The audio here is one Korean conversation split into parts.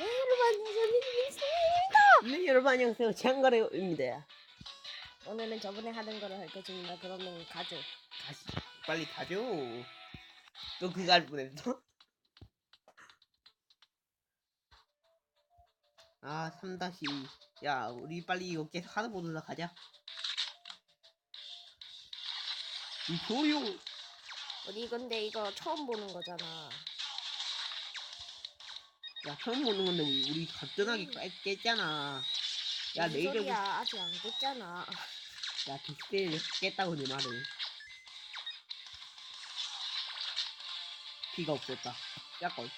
네, 여러분 안녕하세요. 네, 여러분 안녕하세요. 장가래입니다. 오늘은 저번에 하던 거를 할 것입니다. 그러면 가죠. 다시 빨리 가죠. 너 그거 할 뻔했어? 아, 3 다시. 야, 우리 빨리 이거 계속 하드 보드로 가자. 이 조용. 우리 근데 이거 처음 보는 거잖아. 야, 처음 보는 건데 우리, 우리 갑자기 깨- 깼잖아. 야, 레이저 소리야? 아직 안 됐잖아. 야, 디스플레이 깼다고 내 말은. 피가 없었다. 약간.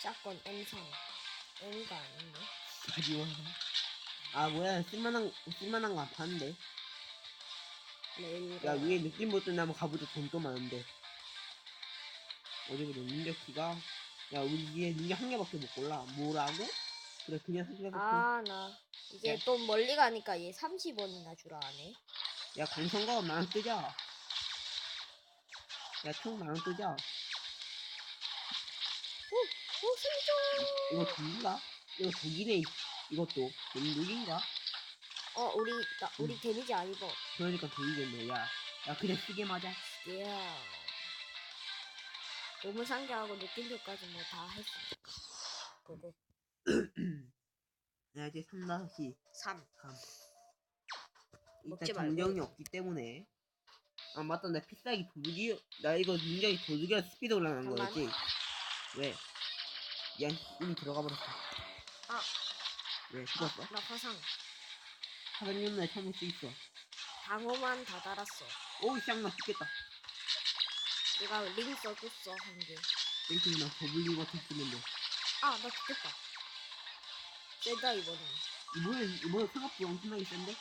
샷건 M상. M가 아니네. 가지고 아 뭐야 쓸만한 쓸만한 거안 파는데 레일. 야 위에 느낌 못 뜨나 한번 가보자 돈또 많은데 어디 보자 능력키가 야 우리 위에 능력 한 개밖에 못 골라 뭐라고? 그래 그냥 생각해 아, 나. 이제 야. 또 멀리 가니까 얘 30원이나 주라 하네. 야 강성가 만원 뜨자 야총 만원 뜨자 오, 승조! 이거 독인가? 이거 독이네 이것도 독인가? 어, 우리, 나, 음. 우리 데미지 안 입어. 그러니까 독이겠네 야야 그냥 쓰게 맞아 예. 너무 상쾌하고 느낌표까지 뭐 다 했으니까. 그거. 야 이제 3 다시 3. 3 먹지 일단 말고. 정정이 없기 때문에 아 맞다 나 필살기 도둑이 나 이거 굉장히 도둑이라 스피드 올라가는 잠깐만. 거였지 왜? 미안 이미 들어가 버렸어 아. 왜 죽었어? 나 화상. 사장님 날 참을 수 있어 방어만 다 달았어. 오우 쌍나 죽겠다 내가 링 써줬어, 한 개. 땡큐 나 더블링 같은 쓰면 돼 아, 나 죽겠다. 세다, 이번엔. 이번에 이번에 생각보다 엄청나게 센데?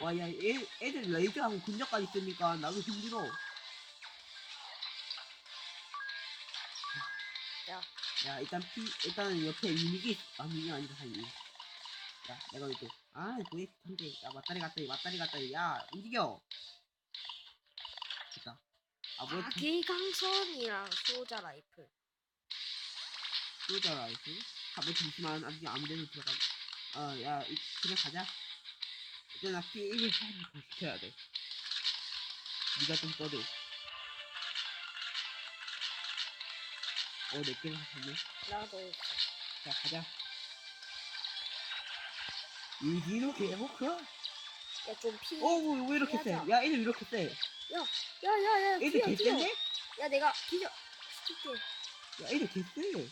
와야 애들 레이저하고 근접까지 쓰니까 나도 힘들어 야, 야 일단 피 일단은 옆에 유닉이 아 유닉 아니다 사이 야 내가 왜또아 뭐해 한대 야 맞다리 갔다리 맞다리 갔다리 야 움직여 아 뭐야 아기강선이랑 수호자 라이플. 쏘자 라이프 가보 잠시만 아직 아무 데나 들어가 어야 그냥 가자 일단 나피 1일 사람을 더 시켜야 돼 니가 좀 떠줘 어몇 개나 하셨네 나도 있어. 자 가자 유진호 개복크 야, 좀 피. 어왜 왜 이렇게 세? 피하자. 야왜 이렇게 세? 야, 야, 야, 애들 뛰어, 뛰어. 개센데? 야, 내가 시킬게. 야 애들 개쎄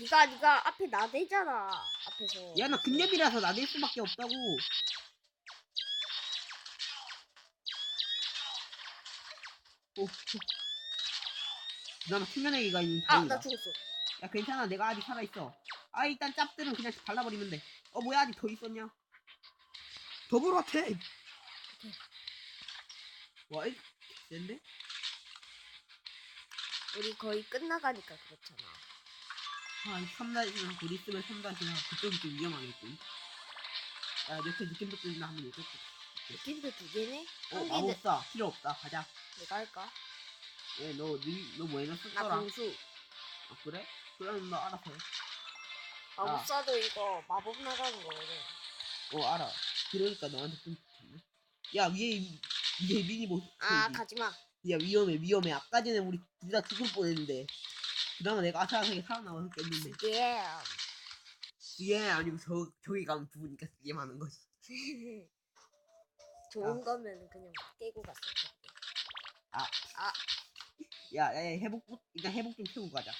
니가, 니가 앞에 나대잖아. 앞에서. 야나 근접이라서 나댈 수밖에 없다고 오 그나마 충전애기가 있는 아, 다행이다 나 죽었어. 야 괜찮아 내가 아직 살아있어 아 일단 짭들은 그냥 발라버리면 돼어 뭐야 아직 더 있었냐 더블 어택 와 이, 센데? 우리 거의 끝나가니까 그렇잖아. 아 3다시랑 곧 있으면 3다시랑 그쪽이 좀 위험하겠군 야 옆에 느낌도 뜨나 한번 읽을게 느낌표 두 개네? 어 한 개는 마법사 필요 없다 가자 내가 할까? 얘너너뭐 에너 나 썼더라 공수. 아 그래? 그럼 너 알아서 해. 마법사도 이거 마법 나가는 거거든. 어 알아 그러니까 너한테 좀 좋네 야 위에 위 에 미니 뭐 아, 가지마. 야 위험해 위험해. 아까 전에 우리 둘 다 죽을 뻔했는데. 그나마 내가 아슬아슬하게 살아남아서 깼는데. 예. 뒤에 아니고 저 저기 가면 죽으니까 뒤에 많은 거지. 좋은 거면 그냥 깨고 갔을 텐데. 야 야 야 회복 일단 회복 좀 채우고 가자.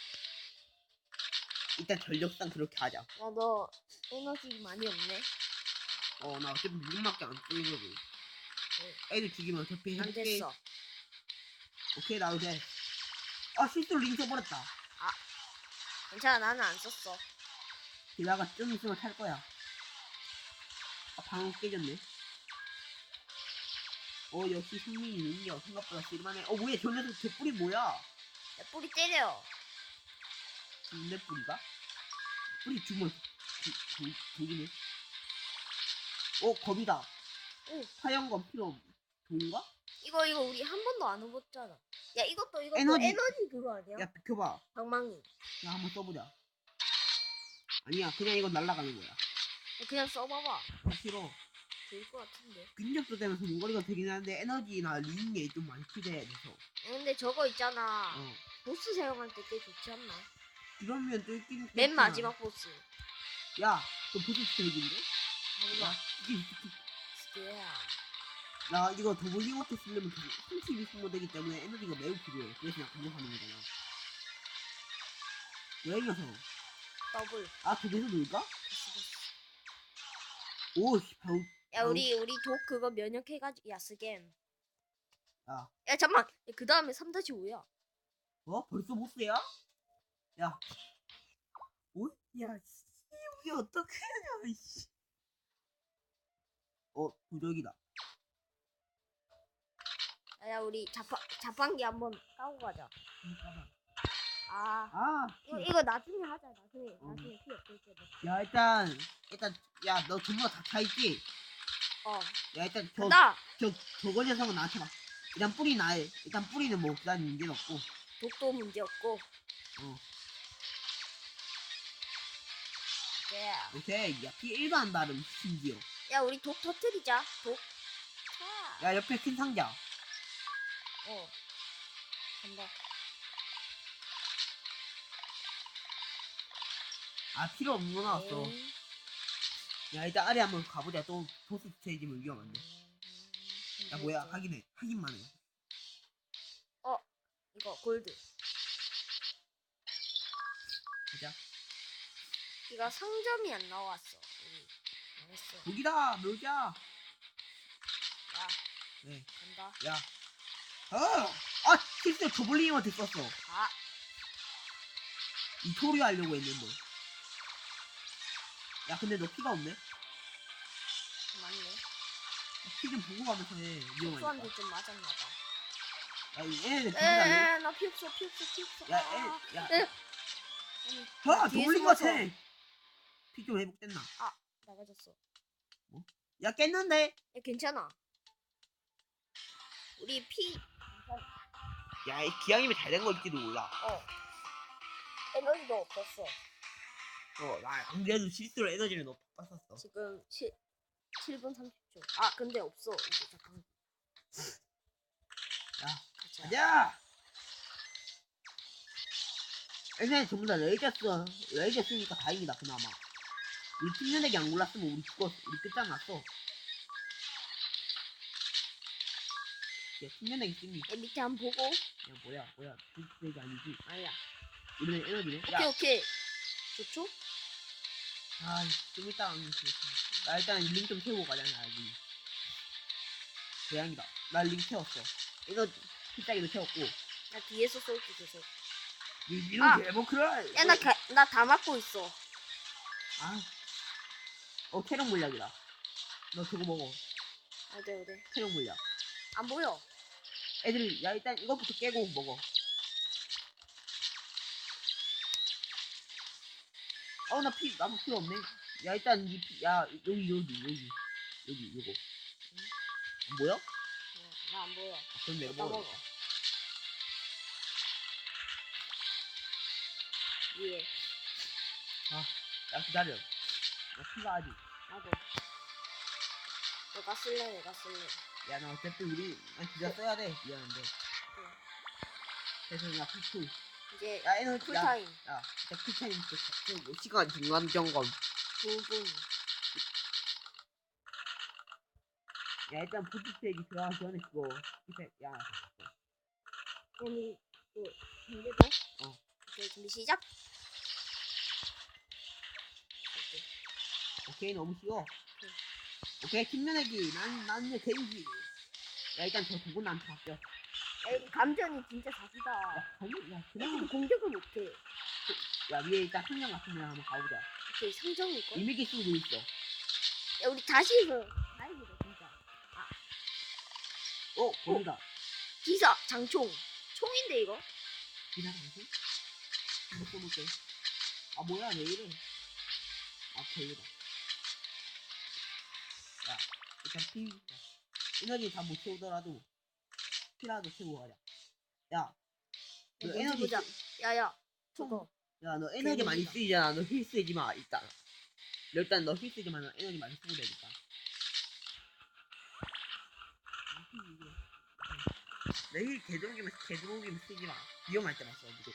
일단 전력상 그렇게 하자. 야, 너 에너지 많이 없네. 어나 어차피 무릎밖에 안 쓰거든 애들 죽이면 어차피 안 해볼게. 됐어. 오케이 나도 돼. 아 실수로 링 써버렸다. 괜찮아, 나는 안 썼어. 게다가 좀 있으면 탈 거야. 아 방어 깨졌네. 어 역시 승민이 능력 생각보다 쓸만해. 어 뭐야 저 녀석 제 뿌리 뭐야? 야, 뿌리 때려. 내 뿌리가? 뿌리 주문. 독이네. 어 검이다. 응. 화영검 필요 없. 돈가? 이거 이거 우리 한 번도 안 해봤잖아. 야, 이것도 이것도 에너지. 에너지, 그거 아니야? 야 비켜봐. 방망이. 야 한번 써보자. 아니야 그냥 이건 날아가는 거야 그냥 써봐봐. 아, 싫어 좋을 것 같은데. 근접도 되면서 원거리가 되긴 하는데 에너지나 링에 좀 많이 투자해야 돼서 근데 저거 있잖아. 어 보스 사용할 때 꽤 좋지 않나? 그러면 또 있긴 맨. 마지막 보스. 야너 보스 스테이지인데? 마지막. 야 이게. 나 이거 더블링어트 쓰려면 32 소모되기 때문에 에너지가 매우 필요해. 그래서 그냥 공격하는 거잖아. 왜 이러서? 더블. 아, 저기서 놀까? 오, 씨, 배우. 야 우리 우리 독 그거 면역해가지고 야 스겜. 야, 야 잠만. 그 다음에 3-5야. 어? 벌써 보스야? 야. 오? 야, 씨, 이게 어떻게 하냐, 씨. 어, 부적이다. 야 우리 자판 자판기 한번 까고 가자. 아 아, 이거 이거 나중에 하자 나중에 어. 나중에 필요 없을 때. 야, 일단, 일단, 야, 너 전부 다 차있지? 어. 야, 일단, 저, 나 저, 저거 녀석은 나한테 막. 일단 뿌리 나해. 일단 뿌리는 뭐, 그다음 문제는 없고. 독도 문제 없고. 어. 야. 오케이. 야, 피 일반 발음, 심지어. 야 우리 독 터트리자. 독. 차. 야, 옆에 큰 상자. 어. 간다. 아, 필요 없는 거 나왔어. 에이. 야, 일단 아래 한번 가보자. 또, 보스 스테이지면 위험한데. 야, 뭐야. 하긴 해. 하긴만 해. 이거 골드. 이거 상점이 안 나왔어. 여기다! 묘자! 야 네. 간다. 야. 어! 아! 실수 더블링어한테 썼어. 아 이 토리 하려고 했는데. 야, 근데 너 피가 없네? 맞네. 피 좀 보고 가면서 해. 위험하니까. 수한테 좀 맞았나 봐. 야, 이 애들 피달래 에에 나 피 없어 피 없어 피 없어. 야, 아. 애, 야. 에. 아, 더블링 같아! 피좀 회복됐나? 나가졌어. 야, 깼는데? 야 괜찮아. 우리 피 야, 이 기왕이면 잘 된 거 있지도 몰라. 어. 에너지도 없었어. 어, 나 안 그래도 실수로 에너지를 너무 빡썼어. 지금 7, 7분 30초. 아 근데 없어 이제 잠깐. 야, 가자. 가자! 옛날에 전부 다 레이저 써, 레이저 쓰니까 다행이다, 그나마. 우리 팀연에게 안 골랐으면 우리 죽었어. 우리 끝장났어. 야, 팀연에게 쓰니. 야, 밑에 한번 보고. 야, 뭐야, 뭐야. 불스테이지 아니지. 아니야. 이번엔 에너지네. 오케이 야, 오케이. 좋죠? 아, 좀 이따 하면 돼. 나 일단 링좀 채우고 가자, 나 링. 대양이다. 나링 채웠어. 에너지, 피따기도 채웠고. 나 뒤에서 쏠게 계속. 이 아. 링 개버크라! 야나나다 맞고 있어. 아. 어, 체력 물약이다. 너 저거 먹어. 어데 어데. 체력 물약. 안 보여. 애들, 야, 일단 이것부터 깨고 먹어. 어, 나 피, 나무 필요 없네. 야, 일단, 이 피, 야, 여기, 여기, 여기. 여기, 요거. 안 보여? 나 안 보여. 그럼 내가 나 먹어. 먹어. 예. 야, 기다려. 나 피가 아직. 나도. 내가 쓸래 내가 쓸래. 야, 나 어차피 우리, 난 진짜 써야 돼. 미안한데. 그래서 나 피풀. 이제 야, 에너지, 야, 쿨타임 야, 진짜 쿨타임 진짜 그 시간 중간 점검. 9분. 야, 일단 스테이지 들어가기 전에 그거. 이펙, 야, 아니 그 준비돼? 어. 오케이 준비 시작. 오케이, 너무 쉬워. 오케이, 팀면내기. 난, 난 이제 개인기. 야, 일단 저두분 나한테 바뀌어. 야, 야, 이 감전이 진짜 사기다. 아니, 야, 그냥 그냥, 공격을 못해. 야, 위에 일단 한명 같은 명 한번 가보자. 오케이 상정일 걸. 이미기 쓰고 있어. 야 우리 다시 해서 다행이다 진짜. 어, 거기다. 기사 장총. 총인데 이거? 기사 방송? 한번 써볼게. 아, 뭐야, 왜 이래. 아, 별로다. 야, 일단 피, 자, 에너지 다 못 채우더라도, 피라도 채우고 가자. 야, 그 뭔지 에너지, 보자. 야야 저거 야, 너 에너지 많이 개놀이다. 쓰이잖아. 너 힐 쓰지 마, 일단. 일단 너 힐 쓰지 마. 너 에너지 많이 쓰고 되니까. 내힐 개종기면, 개종기면 쓰지 마. 위험할 때만 써, 무조건.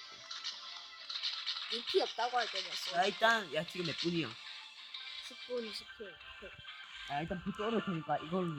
니피 없다고 할 때였어. 야, 일단, 야, 지금 몇 분이야? 10분 20분. 야, 일단 불 떨어질 테니까 이걸로.